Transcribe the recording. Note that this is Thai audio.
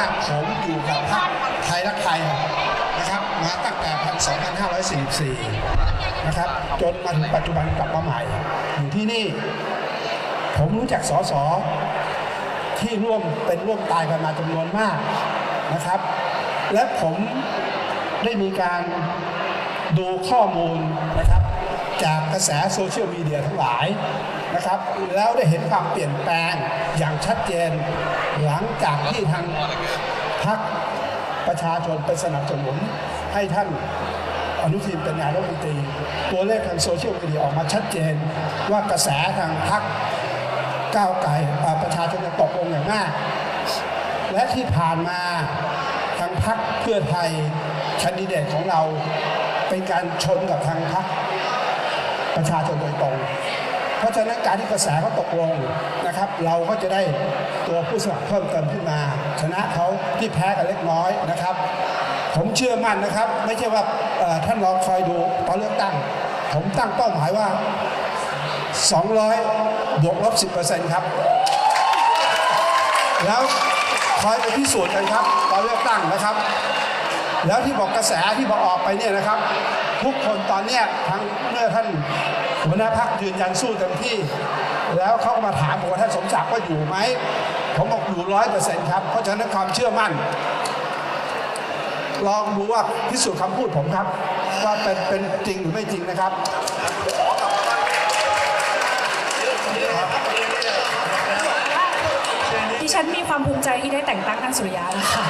าผมอยู่กับพรรคไทยรักไทยนะครับมาตั้งแต่ปี2544 นะครับ จนมาถึงปัจจุบันกลับมาใหม่ อยู่ที่นี่ ผมรู้จักสสที่ร่วมเป็นร่วมตายกันมาจำนวนมากนะครับ และผมได้มีการ ดูข้อมูลนะครับ จากกระแสโซเชียลมีเดียทั้งหลายนะครับ แล้วได้เห็นความเปลี่ยนแปลงอย่างชัดเจน หลังจากที่ทางพรรคประชาชนไปสนับสนุนให้ท่านอนุทินเป็นนายกรัฐมนตรี ตัวเลขทางโซเชียลมีเดียออกมาชัดเจน ว่ากระแสทางพรรคก้าวไก่ประชาชนตกลงอย่างมาก และที่ผ่านมาทางพรรคเพื่อไทยแคนดิเดตของเรา เป็นการชนกับทางพรรคประชาชนโดยตรง เพราะฉะนั้นการที่กระแสเขาตกลงนะครับ เราก็จะได้ตัวผู้สมัครเพิ่มเติมขึ้นมา ชนะเขาที่แพ้กันเล็กน้อยนะครับ ผมเชื่อมั่นนะครับ ไม่ใช่ว่าท่านรองคอยดูตอนเลือกตั้ง ผมตั้งเป้าหมายว่า 200 บวกลบ 10%ครับ แล้วคอยไปพิสูจน์กันครับตอนเลือกตั้งนะครับ แล้วที่บอกกระแสที่บอกออกไปเนี่ยนะครับ ทุกคนตอนเนี้ยทั้งเมื่อท่านหัวหน้าพักยืนยันสู้เต็มที่ แล้วเขาก็มาถามบอกว่าท่านสมศักดิ์ว่าอยู่ไหมผมบอกอยู่ร้อยเปอร์เซ็นต์ครับ เพราะฉะนั้นความเชื่อมั่น ลองดูว่าพิสูจน์คำพูดผมครับ ว่าเป็นเป็นจริงหรือไม่จริงนะครับดิฉันมีความภูมิใจที่ได้แต่งตั้งท่านสุริยะนะคะ